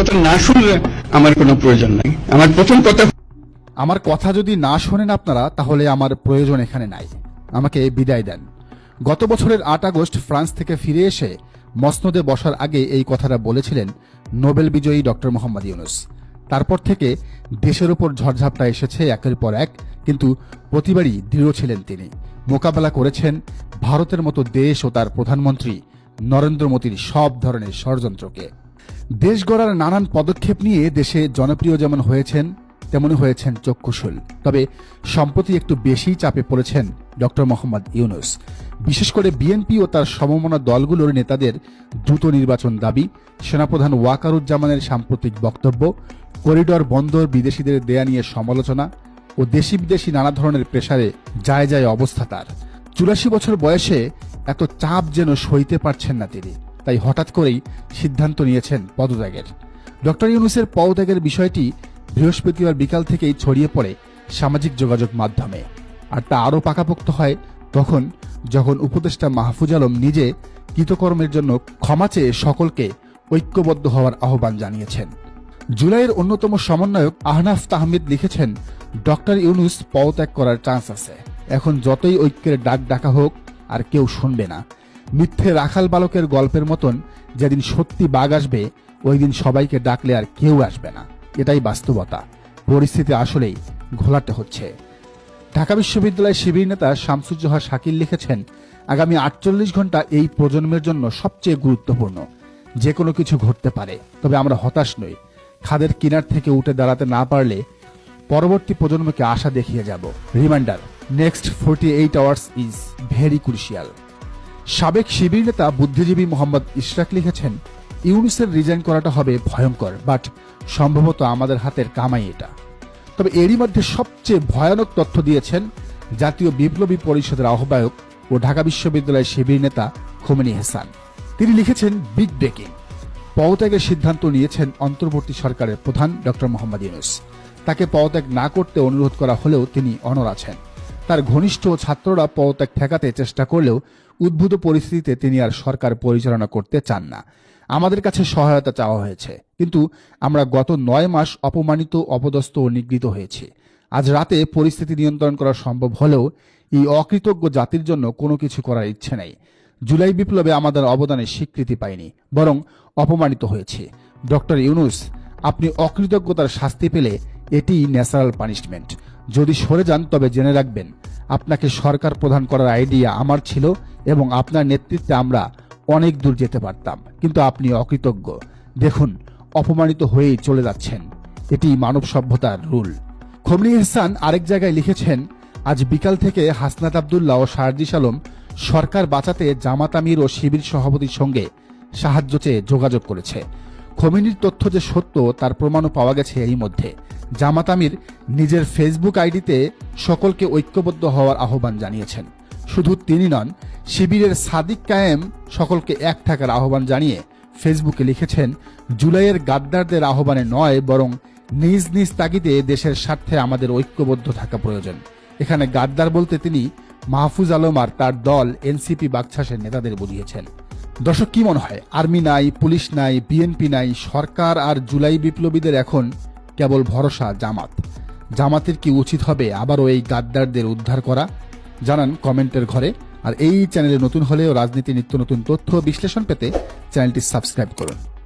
কথা না শুনলে আমার কোনো প্রয়োজন নাই। আমার প্রথম কথা আমার কথা যদি না শোনেন আপনারা, তাহলে আমার প্রয়োজন এখানে নাই। আমাকে বিদায় দেন। গত বছরের আট আগস্ট ফ্রান্স থেকে ফিরে এসে মসনদে বসার আগে এই কথাটা বলেছিলেন নোবেল বিজয়ী ডক্টর মোহাম্মদ ইউনুস। তারপর থেকে দেশের উপর ঝড়ঝাপটা এসেছে একের পর এক, কিন্তু প্রতিবারই দৃঢ় ছিলেন তিনি। মোকাবেলা করেছেন ভারতের মতো দেশ ও তার প্রধানমন্ত্রী নরেন্দ্র মোদীর সব ধরনের ষড়যন্ত্রকে। দেশ গড়ার নানান পদক্ষেপ নিয়ে দেশে জনপ্রিয় যেমন হয়েছেন, তেমনই হয়েছেন চক্ষুশুল। তবে সম্প্রতি একটু বেশি চাপে পড়েছেন ডক্টর মোহাম্মদ ইউনুস। বিশেষ করে বিএনপি ও তার সমমনা দলগুলোর নেতাদের দ্রুত নির্বাচন দাবি, সেনাপ্রধান ওয়াকারুজ্জামানের সাম্প্রতিক বক্তব্য, করিডর বন্দর বিদেশিদের দেয়া নিয়ে সমালোচনা ও দেশি বিদেশি নানা ধরনের প্রেসারে যায় যায় অবস্থা তার। চুরাশি বছর বয়সে এত চাপ যেন সইতে পারছেন না তিনি। তাই হঠাৎ করেই সিদ্ধান্ত নিয়েছেন পদত্যাগের। ডক্টর ইউনুসের পদত্যাগের বিষয়টি বৃহস্পতিবার বিকাল থেকেই ছড়িয়ে পড়ে সামাজিক যোগাযোগ মাধ্যমে। আর তা আরও পাকাপোক্ত হয় তখন যখন উপদেষ্টা মাহফুজ আলম নিজে কৃতকর্মের জন্য ক্ষমা চেয়ে সকলকে ঐক্যবদ্ধ হওয়ার আহ্বান জানিয়েছেন। জুলাইয়ের অন্যতম সমন্বয়ক আহনাফ তাহমিদ লিখেছেন, ডক্টর ইউনুস পদত্যাগ করার চান্স আছে। এখন যতই ঐক্যের ডাক ডাকা হোক, আর কেউ শুনবে না। মিথ্যে রাখাল বালকের গল্পের মতন যেদিন সত্যি বাঘ আসবে, ওই দিন সবাইকে ডাকলে আর কেউ আসবে না। এটাই বাস্তবতা। পরিস্থিতি আসলেই ঘোলাটে হচ্ছে। ঢাকা বিশ্ববিদ্যালয়ের শিবির নেতা শামসুজ্জোহা শাকিল লিখেছেন, আগামী আটচল্লিশ ঘণ্টা এই প্রজন্মের জন্য সবচেয়ে গুরুত্বপূর্ণ। যে কোনো কিছু ঘটতে পারে, তবে আমরা হতাশ নই। খাদের কিনার থেকে উঠে দাঁড়াতে না পারলে পরবর্তী প্রজন্মকে আশা দেখিয়ে যাব। Reminder, next forty eight hours is very crucial. সাবেক শিবির নেতা বুদ্ধিজীবী মোহাম্মদ ইশরাক লিখেছেন, ইউনুসের রিজাইন করাটা হবে ভয়ঙ্কর বাট সম্ভবত আমাদের হাতের কামাই এটা। তবে এরই মধ্যে সবচেয়ে ভয়ানক তথ্য দিয়েছেন জাতীয় বিপ্লবী পরিষদের আহ্বায়ক ও ঢাকা বিশ্ববিদ্যালয়ের শিবির নেতা খোমেনি হেসান। তিনি লিখেছেন বিগ ব্রেকিং পদত্যাগের সিদ্ধান্ত নিয়েছেন অন্তর্বর্তী সরকারের প্রধান ডক্টর মোহাম্মদ ইউনুস। তাকে পদত্যাগ না করতে অনুরোধ করা হলেও তিনি অনর আছেন। তার ঘনিষ্ঠ ছাত্ররা পদত্যাগ ঠেকাতে চেষ্টা করলেও উদ্ভূত পরিস্থিতিতে তিনি আর সরকার পরিচালনা করতে চান না। আমাদের কাছে সহায়তা চাওয়া হয়েছে। কিন্তু আমরা গত নয় মাস অপমানিত, অপদস্থ ও নিগৃহীত হয়েছি। আজ রাতে পরিস্থিতি নিয়ন্ত্রণ করা সম্ভব হলেও এই অকৃতজ্ঞ জাতির জন্য কোনো কিছু করার ইচ্ছে নেই। জুলাই বিপ্লবে আমাদের অবদানের স্বীকৃতি পাইনি, বরং অপমানিত হয়েছে। ডক্টর ইউনুস, আপনি অকৃতজ্ঞতার শাস্তি পেলে এটি ন্যাচারাল পানিশমেন্ট। যদি সরে যান তবে জেনে রাখবেন, আপনাকে সরকার প্রদান করার আইডিয়া আমার ছিল এবং আপনার নেতৃত্বে আমরা অনেক দূর যেতে পারতাম, কিন্তু আপনি অকৃতজ্ঞ। দেখুন, অপমানিত হয়েই চলে যাচ্ছেন। এটি মানব সভ্যতার রুল। খমনি ইহসান আরেক জায়গায় লিখেছেন, আজ বিকাল থেকে হাসনাত আবদুল্লাহ ও শারজিস আলম সরকার বাঁচাতে জামাত আমির ও শিবির সভাপতির সঙ্গে সাহায্য চেয়ে যোগাযোগ করেছে। খমিনির তথ্য যে সত্য, তার প্রমাণও পাওয়া গেছে এই মধ্যে। জামাত আমির নিজের ফেসবুক আইডিতে সকলকে ঐক্যবদ্ধ হওয়ার আহ্বান জানিয়েছেন। শুধু তিনি নন, শিবিরের সাদিক কায়েম সকলকে এক থাকার আহ্বান জানিয়ে ফেসবুকে লিখেছেন, জুলাইয়ের গাদ্দারদের আহ্বানে নয়, বরং নিজ নিজ তাগিদে দেশের স্বার্থে আমাদের ঐক্যবদ্ধ থাকা প্রয়োজন। এখানে গাদ্দার বলতে তিনি মাহফুজ আলম আর তার দল এনসিপি বাগছাসের নেতাদের বুঝিয়েছেন দর্শক, কি মনে হয়? আর্মি নাই, পুলিশ নাই, বিএনপি নাই, সরকার আর জুলাই বিপ্লবীদের এখন কেবল ভরসা, জামাত। জামাতের কি উচিত হবে আবারও এই গাদ্দারদের উদ্ধার করা? জানান কমেন্টের ঘরে। আর এই চ্যানেলে নতুন হলেও রাজনীতি নিত্য নতুন তথ্য বিশ্লেষণ পেতে চ্যানেলটি সাবস্ক্রাইব করুন।